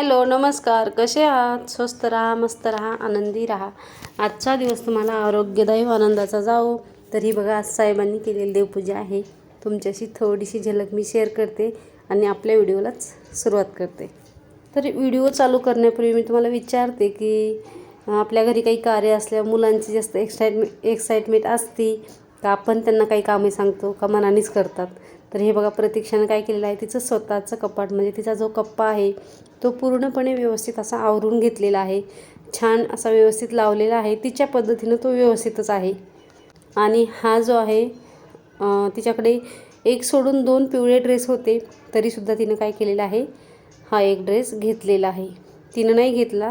Hello नमस्कार. कसे आहात? स्वस्त राहा मस्त राहा आनंदी राहा. आजचा दिवस तुम्हाला आरोग्यदायी व आनंदाचा जाओ तरी बघा आज साहेबांनी केलेली देवपूजा आहे. तुमच्याशी थोडीशी झलक मी शेअर करते आणि आपल्या व्हिडिओलाच सुरुवात करते. तर व्हिडिओ चालू करण्यापूर्वी मी तुम्हाला विचारते की आपल्या घरी काही कार्य असल्या मुलांची जास्त एक्साइटमेंट एक्साइटमेंट असती. तर आपण त्यांना काही कामे सांगतो का मनानेच करतात. तर हे बघा प्रतीक्षानं काय केलेलं आहे तिचं स्वतःचं कपाट म्हणजे तिचा जो कप्पा आहे तो पूर्णपणे व्यवस्थित असा आवरून घेतलेला आहे. छान असा व्यवस्थित लावलेला आहे. तिच्या पद्धतीनं तो व्यवस्थितच आहे. आणि हा जो आहे तिच्याकडे एक सोडून दोन पिवळे ड्रेस होते तरीसुद्धा तिनं काय केलेलं आहे हा एक ड्रेस घेतलेला आहे. तिनं नाही घेतला.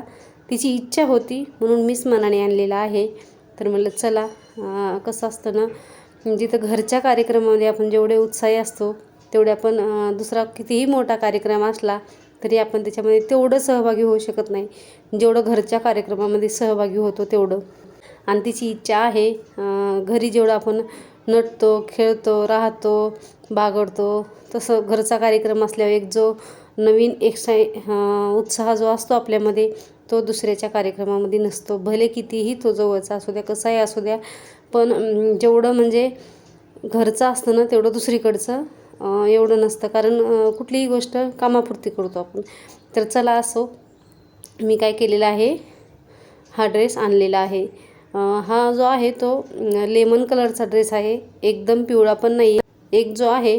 तिची इच्छा होती म्हणून मीच मनाने आणलेला आहे. तर म्हणलं चला कसं असतं ना म्हणजे जिथं घरच्या कार्यक्रमामध्ये आपण जेवढे उत्साही असतो तेवढे आपण दुसरा कितीही मोठा कार्यक्रम असला तरी आपण त्याच्यामध्ये तेवढं सहभागी होऊ शकत नाही. जेवढं घरच्या कार्यक्रमामध्ये सहभागी होतो तेवढं. आणि तिची इच्छा आहे घरी जेवढं आपण नटतो खेळतो राहतो बागडतो तसं घरचा कार्यक्रम असल्यावर एक जो नवीन एक्साई उत्साह जो असतो आपल्यामध्ये तो दुसऱ्याच्या कार्यक्रमामध्ये नसतो. भले कितीही तो जवळचा असू द्या कसाही असू द्या पण जेवढं म्हणजे घरचं असतं ना तेवढं दुसरीकडचं एवढं नसतं. कारण कुठलीही गोष्ट कामापुरती करतो आपण. तर चला असो मी काय केलेलं आहे? हा ड्रेस आणलेला आहे. हा जो आहे तो लेमन कलरचा ड्रेस आहे. एकदम पिवळा पण नाही आहे एक जो आहे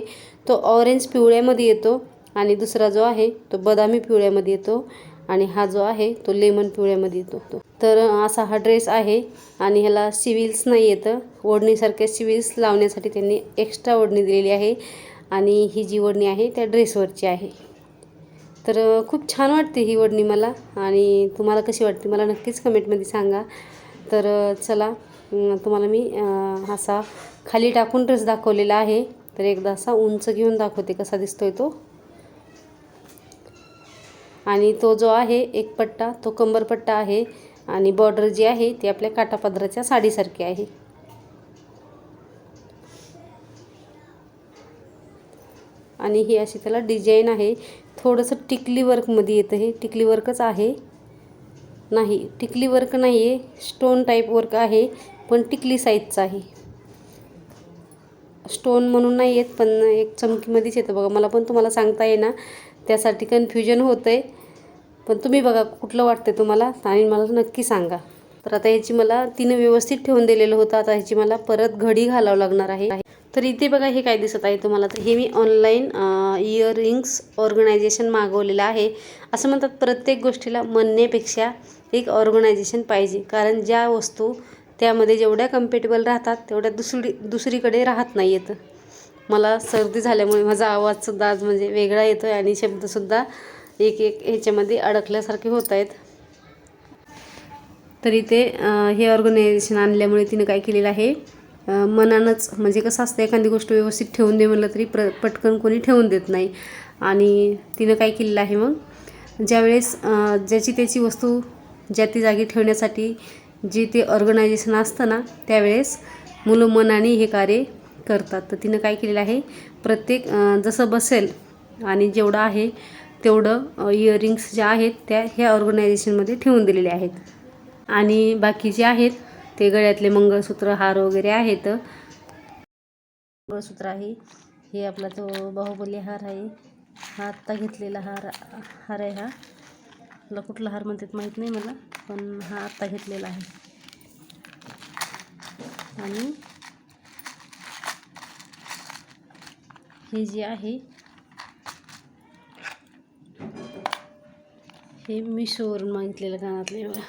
तो ऑरेंज पिवळ्यामध्ये येतो आणि दुसरा जो आहे तो बदामी पिवळ्यामध्ये येतो. आणि हा जो आहे तो लेमन पिवळ्यामध्ये येतो तर असा हा ड्रेस आहे आणि ह्याला सिविल्स नाही येतं. ओढणीसारख्या सिविल्स लावण्यासाठी त्यांनी एक्स्ट्रा ओढणी दिलेली आहे आणि ही जी ओढणी आहे त्या ड्रेसवरची आहे. तर खूप छान वाटते ही ओढणी मला आणि तुम्हाला कशी वाटते मला नक्कीच कमेंटमध्ये सांगा. तर चला तुम्हाला मी असा खाली टाकून ड्रेस दाखवलेला आहे. तर एकदा असा उंच घेऊन दाखवते कसा दिसतोय तो. आणि तो जो आहे एक पट्टा तो कंबरपट्टा आहे आणि बॉर्डर जी आहे ती आपल्या काटापदराच्या साडीसारखी आहे. आणि ही अशी त्याला डिझाईन आहे. थोडंसं टिकली वर्कमध्ये येतं हे. टिकली वर्कच आहे. नाही टिकली वर्क नाही आहे स्टोन टाईप वर्क आहे पण टिकली साईजचं आहे. स्टोन म्हणून नाही येत पण एक चमकीमध्येच येतं बघा. मला पण तुम्हाला सांगता येईना. त्यासाठी कन्फ्युजन होतं आहे पण तुम्ही बघा कुठलं वाटतं तुम्हाला? आणि मला नक्की सांगा. तर आता ह्याची मला तिनं व्यवस्थित ठेवून दिलेलं होतं. आता ह्याची मला परत घडी घालावं लागणार आहे. तर इथे बघा हे काय दिसत आहे तुम्हाला? तर हे मी ऑनलाईन इयरिंग्स ऑर्गनायझेशन मागवलेलं आहे. असं म्हणतात प्रत्येक गोष्टीला म्हणण्यापेक्षा एक ऑर्गनायझेशन पाहिजे. कारण ज्या वस्तू त्यामध्ये जेवढ्या कम्पेटेबल राहतात तेवढ्या दुसरी दुसरीकडे राहत नाही येतं मला सर्दी झाल्यामुळे माझा आवाजसुद्धा आज म्हणजे वेगळा येतो आहे आणि शब्दसुद्धा एक एक ह्याच्यामध्ये अडकल्यासारखे होत आहेत तर इथे हे ऑर्गनायझेशन आणल्यामुळे तिनं काय केलेलं आहे मनानंच म्हणजे कसं असतं एखादी गोष्ट व्यवस्थित ठेवून दे म्हणलं तरी प्र पटकन कोणी ठेवून देत नाही. आणि तिनं काय केलेलं आहे मग ज्यावेळेस ज्याची त्याची वस्तू ज्या ती जागी ठेवण्यासाठी जे ते ऑर्गनायझेशन असतं ना त्यावेळेस मुलं मनाने हे कार्य करतात. तर तिनं काय केलेलं आहे प्रत्येक जसं बसेल आणि जेवढं आहे तेवढं इयरिंग्स ज्या आहेत त्या ह्या ऑर्गनायझेशनमध्ये ठेवून दिलेले आहेत. आणि बाकी जे आहेत ते गळ्यातले मंगळसूत्र हार वगैरे आहेत. मंगळसूत्र आहे. हे आपला तो बाहुबली हार आहे हा आत्ता घेतलेला हार हार आहे हा. मला कुठला हार म्हणतात माहीत नाही मला पण हा आत्ता घेतलेला आहे. आणि हे जे आहे हे मिशोवरून मागितलेलं कानातले बघा.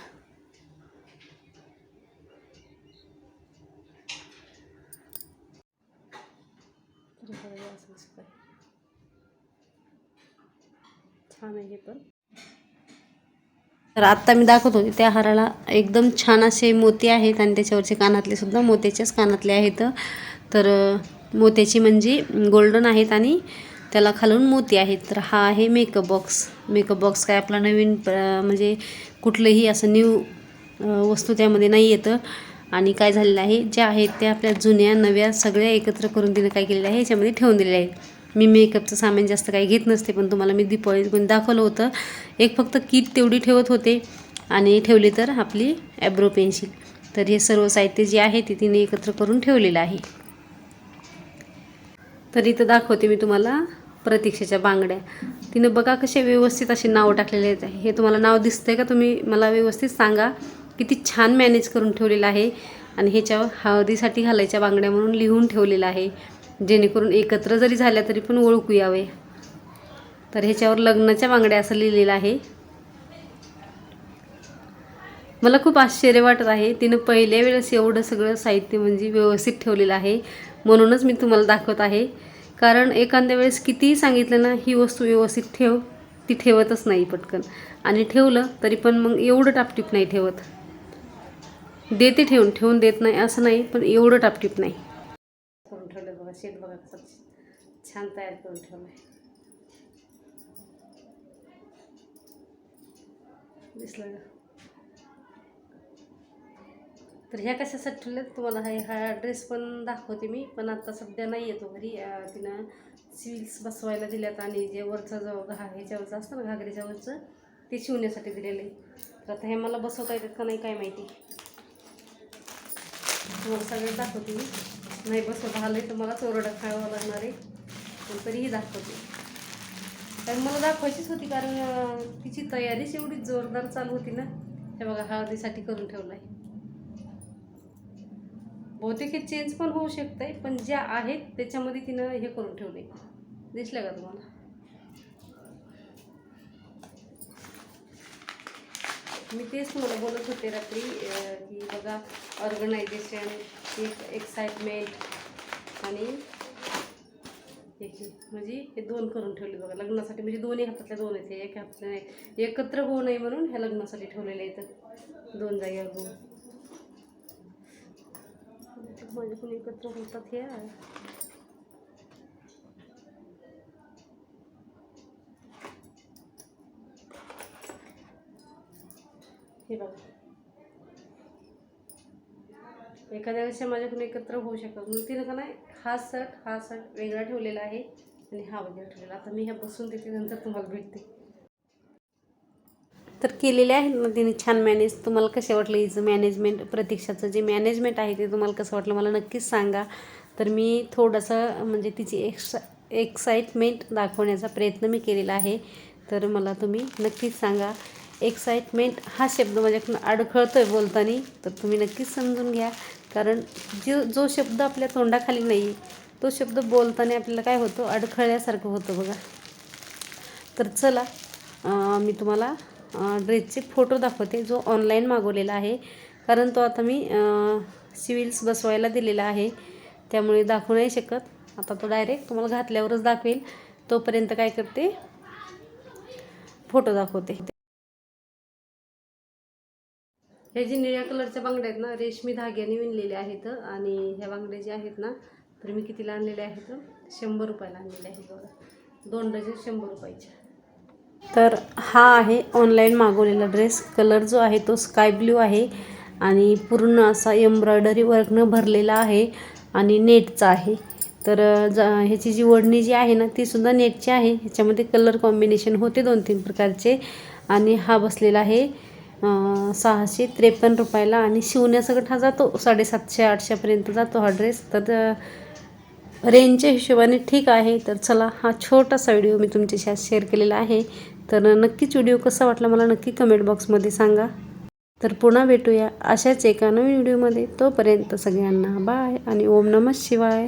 छान आहे हे पण. तर आत्ता मी दाखवत होते त्या हाराला एकदम छान असे मोती आहेत आणि त्याच्यावरचे कानातले सुद्धा मोत्याच्याच कानातले आहेत. तर मोत्याची म्हणजे गोल्डन आहेत आणि त्याला खालून मोती आहेत. तर हा आहे मेकअप बॉक्स मेकअप बॉक्स काय आपला नवीन प- म्हणजे कुठलंही असं न्यू वस्तू त्यामध्ये नाही येतं. आणि काय झालेलं आहे ज्या आहेत त्या आपल्या जुन्या नव्या सगळ्या एकत्र करून तिने काय केलेलं आहे याच्यामध्ये ठेवून दिलेल्या आहेत मी मेकअपचं सामान जास्त काही घेत नसते पण तुम्हाला मी दीपावली पण दाखवलं होतं. एक फक्त किट तेवढी ठेवत होते. आणि ठेवली तर आपली ॲब्रो पेन्सिल तर हे सर्व साहित्य जे आहे ते तिने एकत्र करून ठेवलेलं आहे. तर इथं दाखवते मी तुम्हाला प्रतीक्षेच्या बांगड्या. तिनं बघा कसे व्यवस्थित असे नाव टाकलेले आहेत. हे तुम्हाला नाव दिसतंय का तुम्ही मला व्यवस्थित सांगा. किती छान मॅनेज करून ठेवलेलं आहे. आणि ह्याच्यावर हळदीसाठी घालायच्या बांगड्या म्हणून लिहून ठेवलेलं आहे. जेणेकरून एकत्र जरी झाल्या तरी पण ओळखू यावे. तर ह्याच्यावर लग्नाच्या बांगड्या असं लिहिलेलं आहे. मला खूप आश्चर्य वाटत आहे. तिनं पहिल्या वेळेस एवढं सगळं साहित्य म्हणजे व्यवस्थित ठेवलेलं आहे म्हणूनच मी तुम्हाला दाखवत आहे. कारण एखाद्या वेळेस कितीही सांगितलं ना ही वस्तू व्यवस्थित ठेव ती ठेवतच नाही पटकन. आणि ठेवलं तरी पण मग एवढं टापटीप नाही ठेवत. देते ठेवून ठेवून देत नाही असं नाही पण एवढं टापटीप नाही. करून ठेवलं बघा शेत बघा छान तयार करून ठेवलं आहे दिसलं का? तर ह्या कशासाठी ठेवल्यात तुम्हाला हा हा ड्रेस पण दाखवते मी पण आता सध्या नाही येतो घरी. तिनं सिल्स बसवायला दिल्यात आणि जे वरचं जो घा ह्याच्यावरचं असतं ना घागरीच्या वरचं ते शिवण्यासाठी दिलेलं. आहे तर आता हे मला बसवता येतात का नाही काय माहिती. तुम्हाला सगळं दाखवते मी. नाही बसवता आलं तर मला चोरडा खायला लागणार आहे. पण तरीही दाखवते. कारण मला दाखवायचीच होती कारण तिची तयारीच एवढी जोरदार चालू होती ना. हे बघा हळदीसाठी करून ठेवलं आहे बहुतेक हे चेंज पण होऊ शकतंय पण ज्या आहेत त्याच्यामध्ये तिनं हे करून ठेवले दिसलं का तुम्हाला? मी तेच तुम्हाला बोलत होते रात्री की बघा ऑर्गनायझेशन एक एक्साइटमेंट आणि याची म्हणजे हे दोन करून ठेवले बघा. लग्नासाठी म्हणजे दोन्ही हातातल्या दोन आहेत एक हातातल्या नाही. एकत्र होऊ नये म्हणून ह्या लग्नासाठी ठेवलेले आहेत. दोन जागी अगोदर म्हणजे माझ्याकडून एकत्र होतात हे हे बघा. एखाद्या वर्षी माझ्याकडून एकत्र होऊ शकतात मग तिनं का नाही हा सट हा सट वेगळा ठेवलेला आहे आणि हा वेगळा ठेवलेला आता मी ह्या बसून देते नंतर तुम्हाला भेटते. तर केलेले आहेत ना तिने छान मॅनेज तुम्हाला कसे वाटलं हिचं मॅनेजमेंट प्रतीक्षाचं जे मॅनेजमेंट आहे ते तुम्हाला कसं वाटलं? मला नक्कीच सांगा. तर मी थोडंसं म्हणजे तिची एक्सा एक्साइटमेंट दाखवण्याचा प्रयत्न मी केलेला आहे. तर मला तुम्ही नक्कीच सांगा. एक्साइटमेंट हा शब्द माझ्याकडून अडखळतो आहे बोलताना. तर तुम्ही नक्कीच समजून घ्या. कारण जो जो शब्द आपल्या तोंडाखाली नाही तो शब्द बोलताना आपल्याला काय होतो? अडखळल्यासारखं होतं बघा. तर चला मी तुम्हाला ड्रेसचे फोटो दाखवते जो ऑनलाईन मागवलेला आहे. कारण तो आता मी सिविल्स बसवायला दिलेला आहे. त्यामुळे दाखवू नाही शकत. आता तो डायरेक्ट तुम्हाला घातल्यावरच दाखवेल. तोपर्यंत काय करते? फोटो दाखवते. हे जे निळ्या कलरच्या बांगड्या आहेत ना रेशमी धाग्याने विणलेले आहेत. आणि ह्या बांगड्या ज्या आहेत ना तर मी कितीला आणलेल्या आहेत? शंभर रुपयाला आणलेल्या आहेत बघा. दोन डझन शंभर रुपयाच्या. तर हा आहे ऑनलाईन मागवलेला ड्रेस कलर जो आहे तो स्काय ब्ल्यू आहे आणि पूर्ण असा एम्ब्रॉयडरी वर्कनं भरलेला आहे आणि नेटचा आहे. तर ज ह्याची जी ओढणी जी आहे ना ती सुद्धा नेटची आहे. ह्याच्यामध्ये कलर कॉम्बिनेशन होते दोन तीन प्रकारचे आणि हा बसलेला आहे सहाशे त्रेपन्न रुपयाला आणि शिवण्यासकट हा जातो साडेसातशे आठशेपर्यंत जातो हा ड्रेस तर रेंजच्या हिशोबाने ठीक आहे. तर चला हा छोटासा व्हिडिओ मी तुमच्याशी आज शेअर केलेला आहे. तर नक्कीच व्हिडिओ कसा वाटला मला नक्की कमेंट बॉक्समध्ये सांगा. तर पुन्हा भेटूया अशाच एका नवीन व्हिडिओमध्ये. तोपर्यंत सगळ्यांना बाय आणि ओम नमः शिवाय.